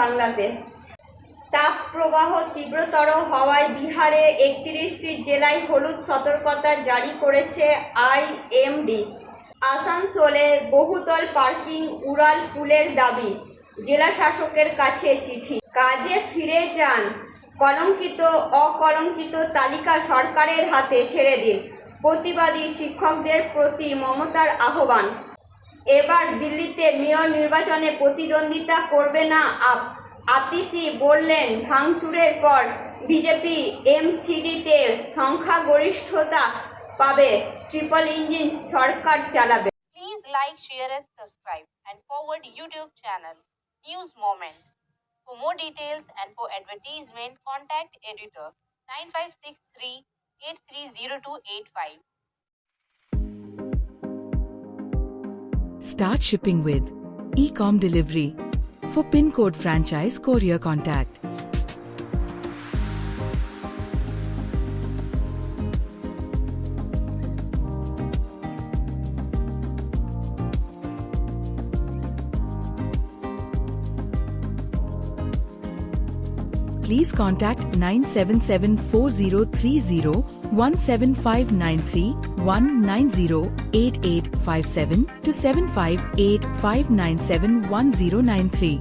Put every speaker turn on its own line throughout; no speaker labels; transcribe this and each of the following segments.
বাংলাতে। তাপ প্রবাহ তীব্রতর হওয়ায় বিহারে একত্রিশটি জেলায় হলুদ সতর্কতা জারি করেছে আইএমডি। আসানসোলে বহুতল পার্কিং উড়াল পুলের দাবি, জেলা শাসকের কাছে চিঠি। কাজে ফিরে যান, কলঙ্কিত, অকলঙ্কিত তালিকা সরকারের হাতে ছেড়ে দিন, প্রতিবাদী শিক্ষকদের প্রতি মমতার আহ্বান। এবার দিল্লিতে মেয়র নির্বাচনে প্রতিদ্বন্দ্বিতা করবে না আপ, আতিশি বললেন, ভাঙচুরের পর বিজেপি এম সিডিতে সংখ্যাগরিষ্ঠতা পাবে, ট্রিপল ইঞ্জিন সরকার চালাবে।
Please like share and subscribe and forward YouTube channel news moment for more details and for advertisement contact editor nine five six three eight three zero two eight five
Start shipping with Ecom Delivery. For pin code franchise courier contact. Please contact 9774030 17593 1908857 to 758 1093.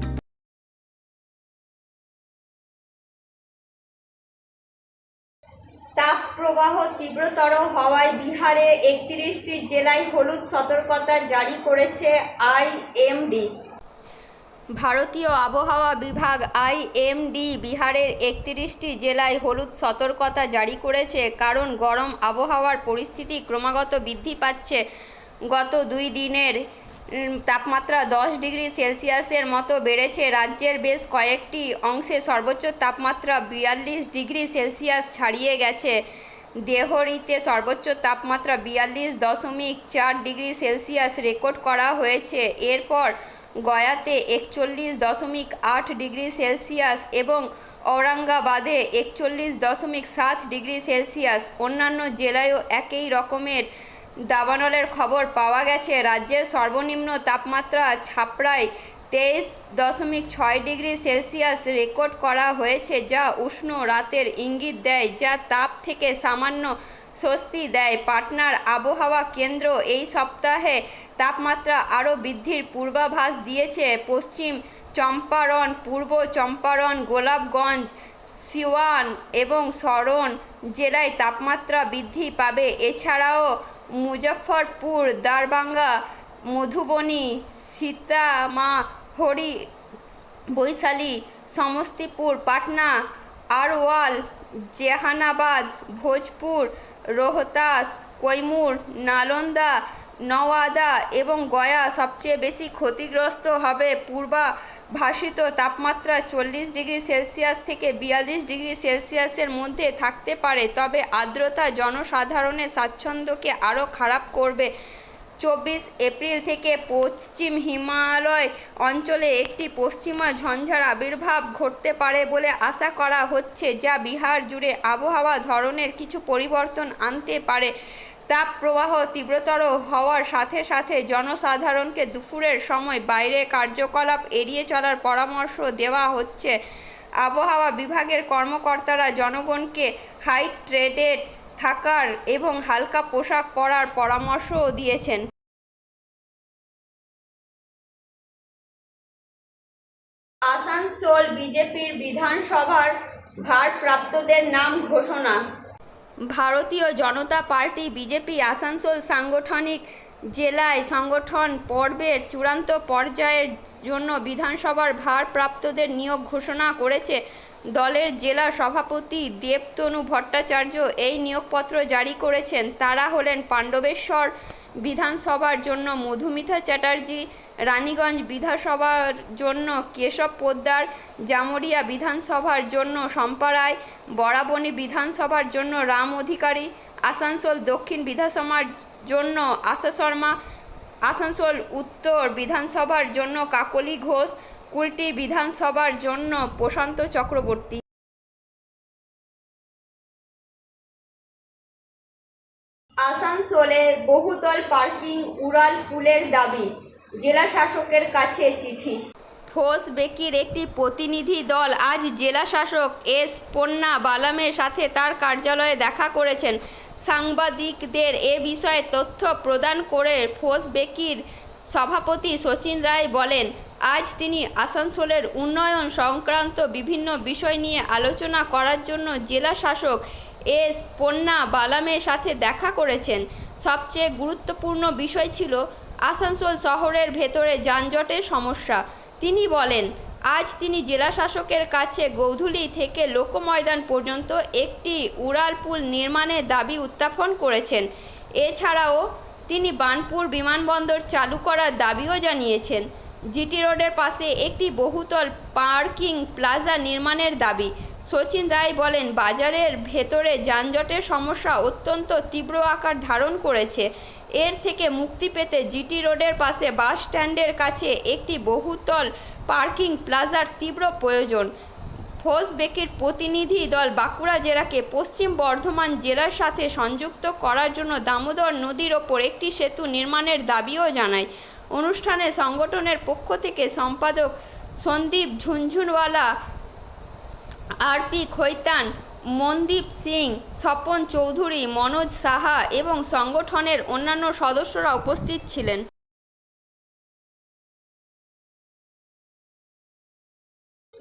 তাপ প্রবাহ তীব্রতর হওয়ায় বিহারে একত্রিশটি জেলায় হলুদ সতর্কতা জারি করেছে IMD ভারতীয় আবহাওয়া বিভাগ আইএমডি বিহারের একত্রিশটি জেলায় হলুদ সতর্কতা জারি করেছে, কারণ গরম আবহাওয়ার পরিস্থিতি ক্রমাগত বৃদ্ধি পাচ্ছে। গত দুই দিনের তাপমাত্রা দশ ডিগ্রি সেলসিয়াসের মতো বেড়েছে। রাজ্যের বেশ কয়েকটি অংশে সর্বোচ্চ তাপমাত্রা বিয়াল্লিশ ডিগ্রি সেলসিয়াস ছাড়িয়ে গেছে। দেহরিতে সর্বোচ্চ তাপমাত্রা বিয়াল্লিশ দশমিক চার ডিগ্রি সেলসিয়াস রেকর্ড করা হয়েছে। এরপর গয়াতে একচল্লিশ দশমিক আট ডিগ্রি সেলসিয়াস এবং ঔরঙ্গাবাদে একচল্লিশ দশমিক সাত ডিগ্রি সেলসিয়াস। অন্যান্য জেলায়ও একই রকমের দাবানলের খবর পাওয়া গেছে। রাজ্যের সর্বনিম্ন তাপমাত্রা ছাপড়ায় তেইশ দশমিক ছয় ডিগ্রি সেলসিয়াস রেকর্ড করা হয়েছে, যা উষ্ণ রাতের ইঙ্গিত দেয়, যা তাপ থেকে সামান্য স্বস্তি দেয়। পাটনার আবহাওয়া কেন্দ্র এই সপ্তাহে তাপমাত্রা আরও বৃদ্ধির পূর্বাভাস দিয়েছে। পশ্চিম চম্পারণ, পূর্ব চম্পারণ, গোলাপগঞ্জ, সিওয়ান এবং সরণ জেলায় তাপমাত্রা বৃদ্ধি পাবে। এছাড়াও মুজফ্ফরপুর দারবাঙ্গা মধুবনী, সীতামা, হরি, বৈশালী, সমস্তিপুর, পাটনা, আরওয়াল, জেহানাবাদ, ভোজপুর রোহতাস, কৈমুর, নালন্দা, নওয়াদা এবং গয়া সবচেয়ে বেশি ক্ষতিগ্রস্ত হবে পূর্বাভাসিত তাপমাত্রা চল্লিশ ডিগ্রি সেলসিয়াস থেকে বিয়াল্লিশ ডিগ্রি সেলসিয়াসের মধ্যে থাকতে পারে। তবে আর্দ্রতা জনসাধারণের স্বাচ্ছন্দ্যকে আরও খারাপ করবে। চব্বিশ এপ্রিল থেকে পশ্চিম হিমালয় অঞ্চলে একটি পশ্চিমা ঝঞ্ঝার আবির্ভাব ঘটতে পারে বলে আশা করা হচ্ছে, যা বিহার জুড়ে আবহাওয়া ধরনের কিছু পরিবর্তন আনতে পারে। তাপ প্রবাহ তীব্রতর হওয়ার সাথে সাথে জনসাধারণকে দুপুরের সময় বাইরে কার্যকলাপ এড়িয়ে চলার পরামর্শ দেওয়া হচ্ছে। আবহাওয়া বিভাগের কর্মকর্তারা জনগণকে হাইড্রেটেড থাকার এবং হালকা পোশাক পরার পরামর্শও দিয়েছেন। আসানসোল বিজেপির বিধানসভার ভারপ্রাপ্তদের নাম ঘোষণা। ভারতীয় জনতা পার্টি বিজেপি আসানসোল সাংগঠনিক জেলায় সংগঠন পর্বের চূড়ান্ত পর্যায়ের জন্য বিধানসভার ভারপ্রাপ্তদের নিয়োগ ঘোষণা করেছে দলের জেলা সভাপতি দেবতনু ভট্টাচার্য এই নিয়োগপত্র জারি করেছেন। তারা হলেন পাণ্ডবেশ্বর বিধানসভার জন্য মধুমিতা চ্যাটার্জি, রানীগঞ্জ বিধানসভার জন্য কেশব পোদ্দার, জামুরিয়া বিধানসভার জন্য শম্পা রায় বরাবনী বিধানসভার জন্য রাম অধিকারী, আসানসোল দক্ষিণ বিধানসভার জন্য আশা শর্মা, আসানসোল উত্তর বিধানসভার জন্য কাকলি ঘোষ কুলটি বিধানসভার জন্য প্রশান্ত চক্রবর্তী। আসানসোলে বহুতল পার্কিং উড়াল পুলের দাবি জেলা শাসকের কাছে চিঠি। ফোর্স বেকির একটি প্রতিনিধি দল আজ জেলা শাসক এস পন্না বালামের সাথে তার কার্যালয়ে দেখা করেছেন। সাংবাদিকদের এ বিষয়ে তথ্য প্রদান করে ফোর্স বেকির সভাপতি সচিন রায় বলেন, আজ তিনি আসানসোলের উন্নয়ন সংক্রান্ত বিভিন্ন বিষয় নিয়ে আলোচনা করার জন্য জেলা শাসক এস পন্না বালামের সাথে দেখা করেছেন। সবচেয়ে গুরুত্বপূর্ণ বিষয় ছিল আসানসোল শহরের ভেতরে যানজটের সমস্যা। তিনি বলেন, আজ তিনি জেলা শাসকের কাছে গৌধুলি থেকে লোকময়দান পর্যন্ত একটি উড়ালপুল নির্মাণের দাবি উত্থাপন করেছেন। এছাড়াও তিনি বানপুর বিমানবন্দর চালু করার দাবিও জানিয়েছেন। জিটি রোডের পাশে একটি বহুতল পার্কিং প্লাজা নির্মাণের দাবি। সচিন রায় বলেন, বাজারের ভেতরে যানজটের সমস্যা অত্যন্ত তীব্র আকার ধারণ করেছে। এর থেকে মুক্তি পেতে জিটি রোডের পাশে বাস স্ট্যান্ডের কাছে একটি বহুতল পার্কিং প্লাজার তীব্র প্রয়োজন। ফোর্সবেকের প্রতিনিধি দল বাঁকুড়া জেলাকে পশ্চিম বর্ধমান জেলার সাথে সংযুক্ত করার জন্য দামোদর নদীর ওপর একটি সেতু নির্মাণের দাবিও জানায়। অনুষ্ঠানে সংগঠনের পক্ষ থেকে সম্পাদক সন্দীপ ঝুনঝুনওয়ালা, আরপি খৈতান, মনদীপ সিং, স্বপন চৌধুরী, মনোজ সাহা এবং সংগঠনের অন্যান্য সদস্যরা উপস্থিত ছিলেন।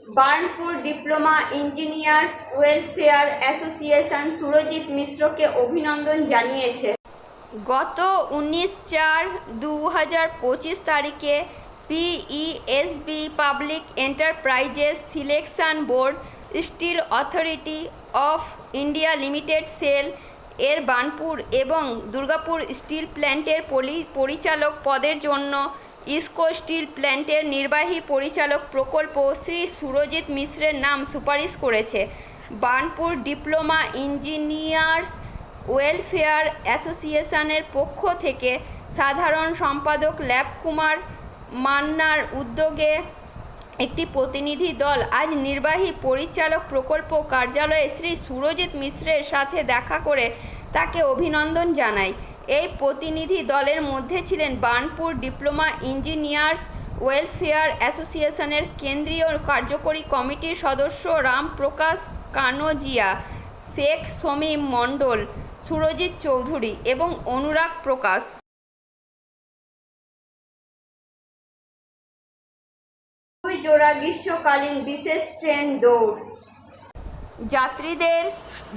Burnpur diploma engineers welfare association Surajit মিশ্রকে অভিনন্দন জানিয়েছে। গত উনিশ চার দু হাজার পঁচিশ তারিখে PESB public enterprises selection board steel authority of India limited SAIL এর বার্নপুর এবং দুর্গাপুর স্টিল প্ল্যান্টের পলি- পরিচালক পদের জন্য ইসকো স্টিল প্ল্যান্টের নির্বাহী পরিচালক প্রকল্প শ্রী সুরজিৎ মিশ্রের নাম সুপারিশ করেছে। বার্নপুর ডিপ্লোমা ইঞ্জিনিয়ার্স ওয়েলফেয়ার অ্যাসোসিয়েশনের পক্ষ থেকে সাধারণ সম্পাদক ল্যাব কুমার মান্নার উদ্যোগে একটি প্রতিনিধি দল আজ নির্বাহী পরিচালক প্রকল্প কার্যালয়ে শ্রী সুরজিৎ মিশ্রের সাথে দেখা করে তাকে অভিনন্দন জানায়। এই প্রতিনিধি দলের মধ্যে ছিলেন বার্নপুর ডিপ্লোমা ইঞ্জিনিয়ার্স ওয়েলফেয়ার অ্যাসোসিয়েশনের কেন্দ্রীয় কার্যকরী কমিটির সদস্য রামপ্রকাশ কানোজিয়া, শেখ সমীম মণ্ডল, সুরজিৎ চৌধুরী এবং অনুরাগ প্রকাশ। দুই জোড়া গ্রীষ্মকালীন বিশেষ ট্রেন দৌড়। যাত্রীদের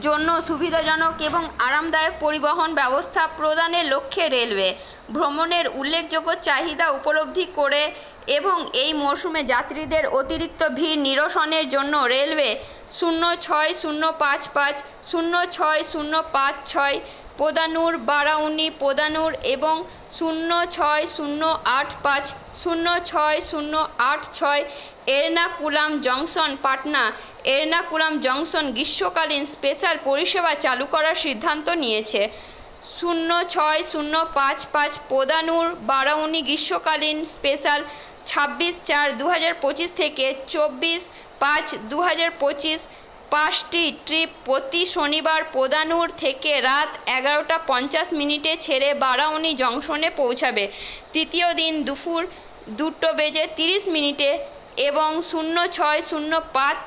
জন্য সুবিধাজনক এবং আরামদায়ক পরিবহন ব্যবস্থা প্রদানের লক্ষ্যে রেলওয়ে। ভ্রমণের উল্লেখযোগ্য চাহিদা উপলব্ধি করে এবং এই মরশুমে যাত্রীদের অতিরিক্ত ভিড় নিরসনের জন্য রেলওয়ে শূন্য ছয় শূন্য পাঁচ পাঁচ, শূন্য ছয় শূন্য পাঁচ ছয়, পোদানুর বারাউনি, পোদানুর এবং শূন্য ছয় শূন্য আট পাঁচ, শূন্য ছয় শূন্য আট ছয় এর্নাকুলাম জংশন, পাটনা। এর্নাকুলাম জংশন গ্রীষ্মকালীন স্পেশাল পরিষেবা চালু করার সিদ্ধান্ত নিয়েছে। শূন্য ছয়, শূন্য পাঁচ পাঁচ পোদানুর বারাউনি গ্রীষ্মকালীন স্পেশাল ছাব্বিশ চার দু হাজার পঁচিশ থেকে চব্বিশ পাঁচ দু হাজার পঁচিশ পাঁচটি ট্রিপ প্রতি শনিবার পোদানুর থেকে রাত এগারোটা পঞ্চাশ মিনিটে ছেড়ে বারাউনি জংশনে পৌঁছাবে। তৃতীয় দিন দুপুর দুটো বেজে তিরিশ মিনিটে এবং শূন্য ছয় শূন্য পাঁচ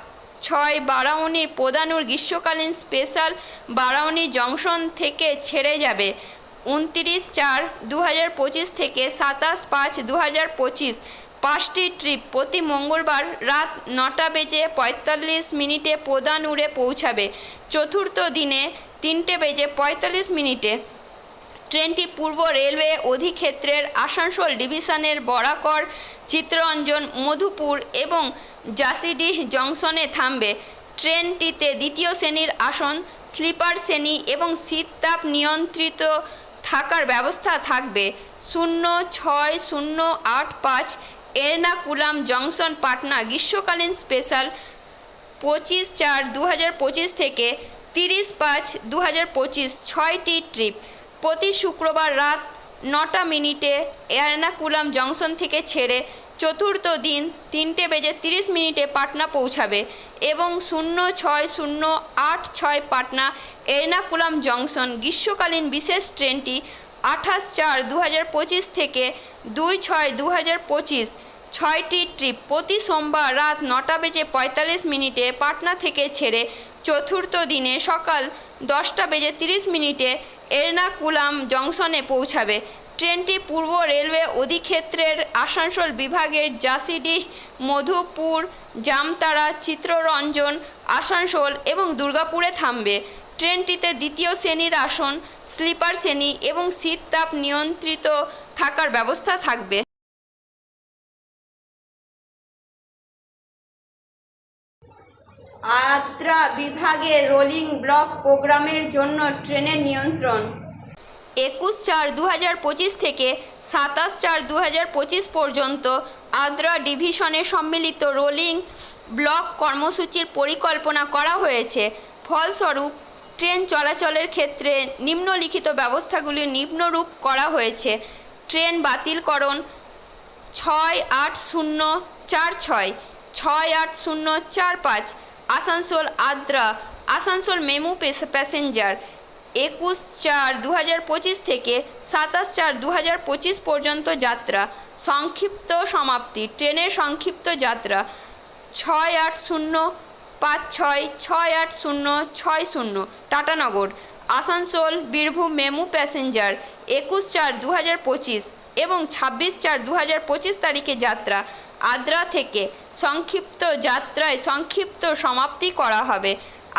ছয় বারাউনি পোদানুর গ্রীষ্মকালীন স্পেশাল বারাউনি জংশন থেকে ছেড়ে যাবে। উনত্রিশ চার দু হাজার পঁচিশ থেকে সাতাশ পাঁচ দু হাজার পঁচিশ। পাঁচটি ট্রিপ প্রতি মঙ্গলবার রাত নটা বেজে পঁয়তাল্লিশ মিনিটে পোদানুরে পৌঁছাবে। চতুর্থ দিনে তিনটে বেজে পঁয়তাল্লিশ মিনিটে ট্রেনটি পূর্ব রেলওয়ে অধিক্ষেত্রের আসানসোল ডিভিশনের বরাকর, চিত্তরঞ্জন, মধুপুর এবং জাসিডিহ জংশনে থামবে। ট্রেনটিতে দ্বিতীয় শ্রেণির আসন, স্লিপার শ্রেণি এবং শীততাপ নিয়ন্ত্রিত থাকার ব্যবস্থা থাকবে। শূন্য ছয় শূন্য আট পাঁচ এর্নাকুলাম জংশন, পাটনা গ্রীষ্মকালীন স্পেশাল পঁচিশ চার দু থেকে তিরিশ পাঁচ দু ছয়টি ট্রিপ। প্রতি শুক্রবার রাত নটা মিনিটে এর্নাকুলাম জংশন থেকে ছেড়ে চতুর্থ দিন তিনটে বেজে তিরিশ মিনিটে পাটনা পৌঁছাবে এবং শূন্য ছয় শূন্য আট ছয় পাটনা এর্নাকুলাম জংশন গ্রীষ্মকালীন বিশেষ ট্রেনটি আঠাশ চার দু হাজার পঁচিশ থেকে দুই ছয় দু হাজার পঁচিশ ছয়টি ট্রিপ প্রতি সোমবার রাত নটা বেজে পঁয়তাল্লিশ মিনিটে পাটনা থেকে ছেড়ে চতুর্থ দিনে সকাল দশটা বেজে তিরিশ মিনিটে এর্নাকুলাম জংশনে পৌঁছাবে। ট্রেনটি পূর্ব রেলওয়ে অধিক্ষেত্রের আসানসোল বিভাগের জাসিডিহ মধুপুর জামতারা চিত্ররঞ্জন, আসানসোল এবং দুর্গাপুরে থামবে। ট্রেনটিতে দ্বিতীয় শ্রেণির আসন, স্লিপার শ্রেণি এবং শীত তাপ নিয়ন্ত্রিত থাকার ব্যবস্থা থাকবে। আদ্রা বিভাগের রোলিং ব্লক প্রোগ্রামের জন্য ট্রেনের নিয়ন্ত্রণ। একুশ চার দু হাজার পঁচিশ থেকে সাতাশ চার দু হাজার পঁচিশ পর্যন্ত আদ্রা ডিভিশনে সম্মিলিত রোলিং ব্লক কর্মসূচির পরিকল্পনা করা হয়েছে। ফলস্বরূপ, ট্রেন চলাচলের ক্ষেত্রে নিম্নলিখিত ব্যবস্থাগুলি নিম্নরূপ করা হয়েছে। ট্রেন বাতিলকরণ ছয় আট শূন্য চার ছয় ছয় আট শূন্য চার পাঁচ আসানসোল, আদ্রা, আসানসোল মেমু প্যাসেঞ্জার একুশ চার দু পঁচিশ থেকে সাতাশ চার দু পঁচিশ পর্যন্ত যাত্রা। সংক্ষিপ্ত সমাপ্তি। ট্রেনের সংক্ষিপ্ত যাত্রা ছয় আট শূন্য পাঁচ ছয় ছয় আট শূন্য, ছয় শূন্য টাটানগর আসানসোল, বীরভূম মেমু প্যাসেঞ্জার একুশ চার দু এবং ছাব্বিশ চার দু তারিখে যাত্রা। আদ্রা থেকে সংক্ষিপ্ত যাত্রায় সংক্ষিপ্ত সমাপ্তি করা হবে।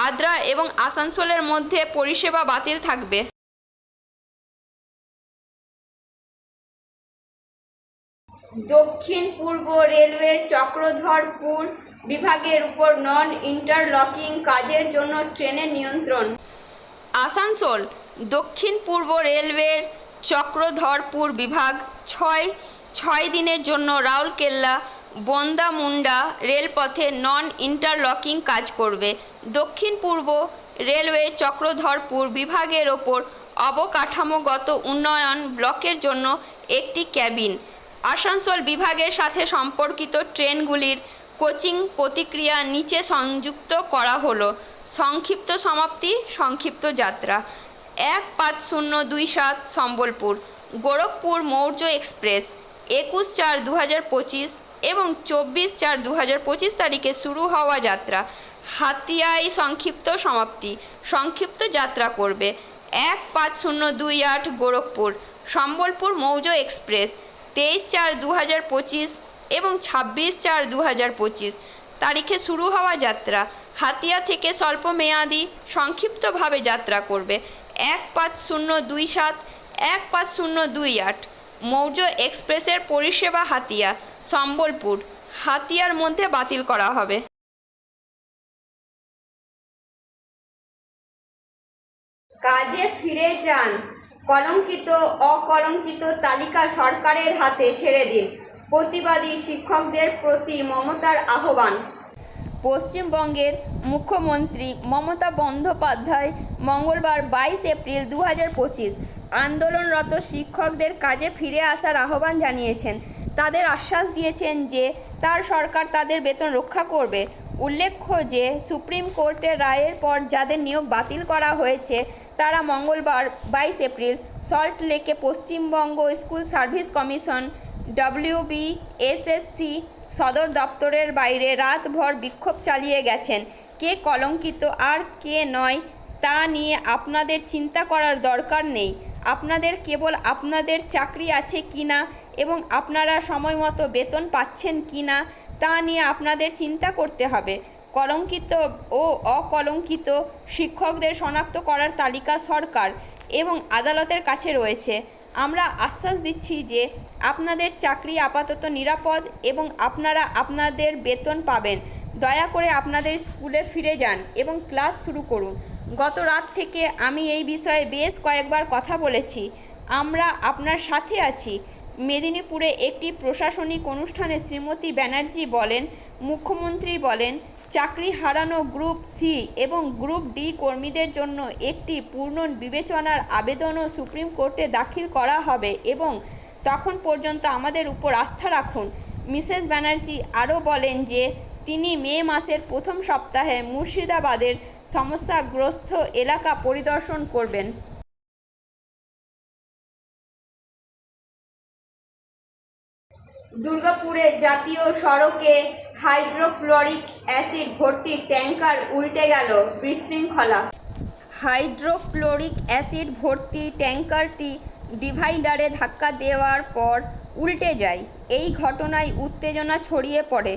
আদ্রা এবং আসানসোলের মধ্যে পরিষেবা বাতিল থাকবে। দক্ষিণ পূর্ব রেলওয়ের চক্রধরপুর বিভাগের উপর নন ইন্টারলকিং কাজের জন্য ট্রেনের নিয়ন্ত্রণ। আসানসোল দক্ষিণ পূর্ব রেলওয়ের চক্রধরপুর বিভাগ ছয় ছয় দিনের জন্য রাউরকেল্লা বন্দামুন্ডা রেলপথে নন ইন্টারলকিং কাজ করবে। দক্ষিণ পূর্ব রেলওয়ে চক্রধরপুর বিভাগের ওপর অবকাঠামোগত উন্নয়ন ব্লকের জন্য একটি ক্যাবিন। আসানসোল বিভাগের সাথে সম্পর্কিত ট্রেনগুলির কোচিং প্রতিক্রিয়া নিচে সংযুক্ত করা হলো। সংক্ষিপ্ত সমাপ্তি, সংক্ষিপ্ত যাত্রা। এক পাঁচ শূন্য দুই সাত সম্বলপুর, গোরখপুর মৌর্য এক্সপ্রেস, একুশ চার দু হাজার পঁচিশ এবং চব্বিশ চার দু তারিখে শুরু হওয়া যাত্রা। হাতিয়ায় সংক্ষিপ্ত সমাপ্তি। সংক্ষিপ্ত যাত্রা করবে এক পাঁচ শূন্য দুই আট গোরখপুর, সম্বলপুর মৌজ এক্সপ্রেস, তেইশ চার দু এবং ছাব্বিশ চার দু তারিখে শুরু হওয়া যাত্রা। হাতিয়া থেকে স্বল্প মেয়াদি সংক্ষিপ্তভাবে যাত্রা করবে এক পাঁচ শূন্য দুই সাত, এক পাঁচ শূন্য দুই আট। মৌর্য এক্সপ্রেসের পরিষেবা হাতিয়া। সম্বলপুর, হাতিয়ার মধ্যে বাতিল করা হবে। কাজে ফিরে যান। কলঙ্কিত, অকলঙ্কিত তালিকা সরকারের হাতে ছেড়ে দিন। প্রতিবাদী শিক্ষকদের প্রতি মমতার আহ্বান। পশ্চিমবঙ্গের মুখ্যমন্ত্রী মমতা বন্দ্যোপাধ্যায় মঙ্গলবার বাইশ এপ্রিল দু হাজার পঁচিশ আন্দোলনরত শিক্ষকদের কাজে ফিরে আসার আহ্বান জানিয়েছেন। তাদের আশ্বাস দিয়েছেন যে, তার সরকার তাদের বেতন রক্ষা করবে। উল্লেখ্য যে, সুপ্রিম কোর্টের রায়ের পর যাদের নিয়োগ বাতিল করা হয়েছে, তারা মঙ্গলবার বাইশ এপ্রিল সল্ট লেকে Paschimbanga school service commission WBSSC সদর দপ্তরের বাইরে রাতভর বিক্ষোভ চালিয়ে গেছেন। কে কলঙ্কিত আর কে নয় তা নিয়ে আপনাদের চিন্তা করার দরকার নেই। আপনাদের কেবল আপনাদের চাকরি আছে কি না এবং আপনারা সময় মতো বেতন পাচ্ছেন কি না তা নিয়ে আপনাদের চিন্তা করতে হবে। কলঙ্কিত ও অকলঙ্কিত শিক্ষকদের শনাক্ত করার তালিকা সরকার এবং আদালতের কাছে রয়েছে। আমরা আশ্বাস দিচ্ছি যে আপনাদের চাকরি আপাতত নিরাপদ এবং আপনারা আপনাদের বেতন পাবেন। দয়া করে আপনাদের স্কুলে ফিরে যান এবং ক্লাস শুরু করুন। গত রাত থেকে আমি এই বিষয়ে বেশ কয়েকবার কথা বলেছি। আমরা আপনার সাথে আছি। মেদিনীপুরে একটি প্রশাসনিক অনুষ্ঠানে শ্রীমতী ব্যানার্জি বলেন, মুখ্যমন্ত্রী বলেন, চাকরি হারানো গ্রুপ সি এবং গ্রুপ ডি কর্মীদের জন্য একটি পূর্ণ বিবেচনার আবেদনও সুপ্রিম কোর্টে দাখিল করা হবে এবং তখন পর্যন্ত আমাদের উপর আস্থা রাখুন। মিসেস ব্যানার্জি আরও বলেন যে তিনি মে মাসের প্রথম সপ্তাহে মুর্শিদাবাদের সমস্যাগ্রস্ত এলাকা পরিদর্শন করবেন। দুর্গাপুরে জাতীয় সড়কে হাইড্রোক্লোরিক অ্যাসিড ভর্তি ট্যাঙ্কার উল্টে গেল বিশৃঙ্খলা। হাইড্রোক্লোরিক অ্যাসিড ভর্তি ট্যাঙ্কারটি ডিভাইডারে ধাক্কা দেওয়ার পর উল্টে যায়। এই ঘটনায় উত্তেজনা ছড়িয়ে পড়ে।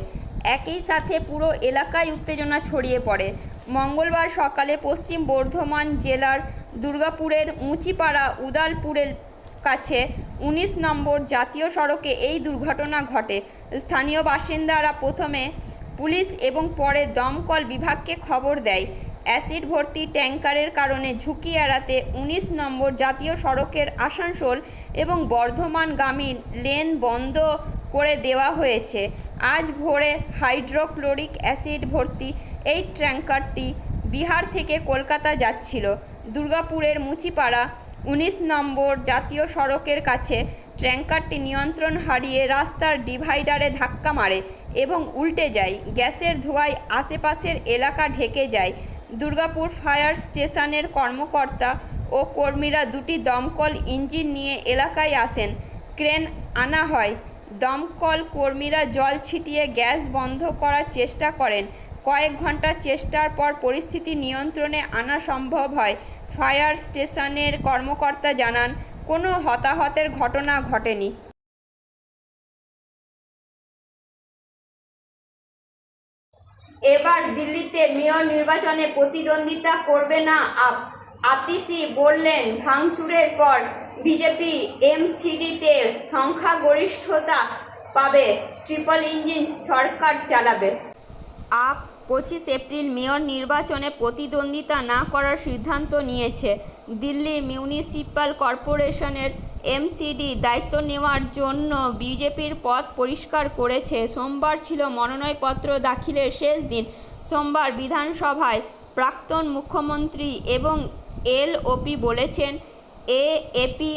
একই সাথে পুরো এলাকায় উত্তেজনা ছড়িয়ে পড়ে। মঙ্গলবার সকালে পশ্চিম বর্ধমান জেলার দুর্গাপুরের মুচিপাড়া উদালপুরের কাছে উনিশ নম্বর জাতীয় সড়কে এই দুর্ঘটনা ঘটে। স্থানীয় বাসিন্দারা প্রথমে পুলিশ এবং পরে দমকল বিভাগকে খবর দেয়। অ্যাসিড ভর্তি ট্যাঙ্কারের কারণে ঝুঁকি এড়াতে উনিশ নম্বর জাতীয় সড়কের আসানসোল এবং বর্ধমানগামী লেন বন্ধ করে দেওয়া হয়েছে। আজ ভোরে হাইড্রোক্লোরিক অ্যাসিড ভর্তি এই ট্যাঙ্কারটি বিহার থেকে কলকাতা যাচ্ছিল। দুর্গাপুরের মুচিপাড়া উনিশ নম্বর জাতীয় সড়কের কাছে ট্যাঙ্কারটি নিয়ন্ত্রণ হারিয়ে রাস্তার ডিভাইডারে ধাক্কা মারে এবং উল্টে যায়। গ্যাসের ধোঁয়ায় আশেপাশের এলাকা ঢেকে যায়। দুর্গাপুর ফায়ার স্টেশনের কর্মকর্তা ও কর্মীরা দুটি দমকল ইঞ্জিন নিয়ে এলাকায় আসেন। ক্রেন আনা হয়। দমকল কর্মীরা জল ছিটিয়ে গ্যাস বন্ধ করার চেষ্টা করেন। কয়েক ঘণ্টা চেষ্টার পর পরিস্থিতি নিয়ন্ত্রণে আনা সম্ভব হয়, ফায়ার স্টেশনের কর্মকর্তা জানান। কোনো হতাহতের ঘটনা ঘটেনি। এবার দিল্লিতে মেয়র নির্বাচনে প্রতিদ্বন্দ্বিতা করবে না আপ, আতিশি বললেন, ভাঙচুরের পর বিজেপি এমসিডিতে সংখ্যাগরিষ্ঠতা পাবে, ট্রিপল ইঞ্জিন সরকার চালাবে। আপ পঁচিশ এপ্রিল মেয়র নির্বাচনে প্রতিদ্বন্দ্বিতা না করার সিদ্ধান্ত নিয়েছে দিল্লি মিউনিসিপ্যাল কর্পোরেশনের এমসিডি। দায়িত্ব নেওয়ার জন্য বিজেপির পথ পরিষ্কার করেছে। সোমবার ছিল মনোনয়নপত্র দাখিলের শেষ দিন। সোমবার বিধানসভায় প্রাক্তন মুখ্যমন্ত্রী এবং এলওপি বলেছেন এ এপি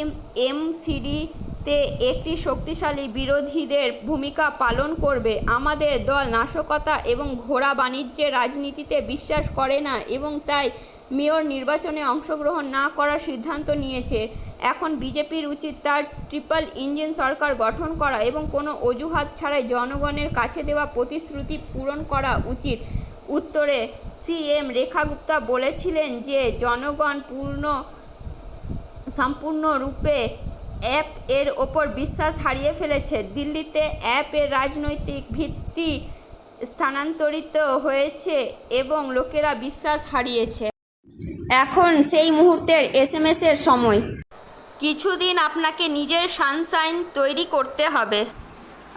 এমসিডিতে একটি শক্তিশালী বিরোধীদের ভূমিকা পালন করবে। আমাদের দল নাশকতা এবং ঘোড়া বাণিজ্যের রাজনীতিতে বিশ্বাস করে না এবং তাই মেয়র নির্বাচনে অংশগ্রহণ না করার সিদ্ধান্ত নিয়েছে। এখন বিজেপির উচিত তার ট্রিপল ইঞ্জিন সরকার গঠন করা এবং কোনো অজুহাত ছাড়াই জনগণের কাছে দেওয়া প্রতিশ্রুতি পূরণ করা উচিত। উত্তরে সিএম রেখা গুপ্তা বলেছিলেন যে, জনগণ পূর্ণ সম্পূর্ণরূপে অ্যাপ এর ওপর বিশ্বাস হারিয়ে ফেলেছে। দিল্লিতে অ্যাপের রাজনৈতিক ভিত্তি স্থানান্তরিত হয়েছে এবং লোকেরা বিশ্বাস হারিয়েছে। এখন সেই মুহূর্তের এসএমএস এর সময়। কিছুদিন আপনাকে নিজের সানশাইন তৈরি করতে হবে।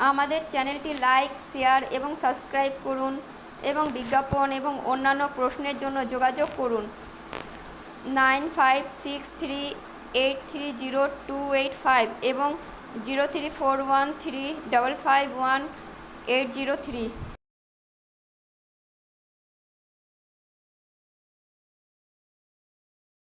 আমাদের চ্যানেলটি লাইক, শেয়ার এবং সাবস্ক্রাইব করুন এবং বিজ্ঞাপন এবং অন্যান্য প্রশ্নের জন্য যোগাযোগ করুন। Nine five six three eight three zero two eight five এবং zero three four one three double five one eight zero three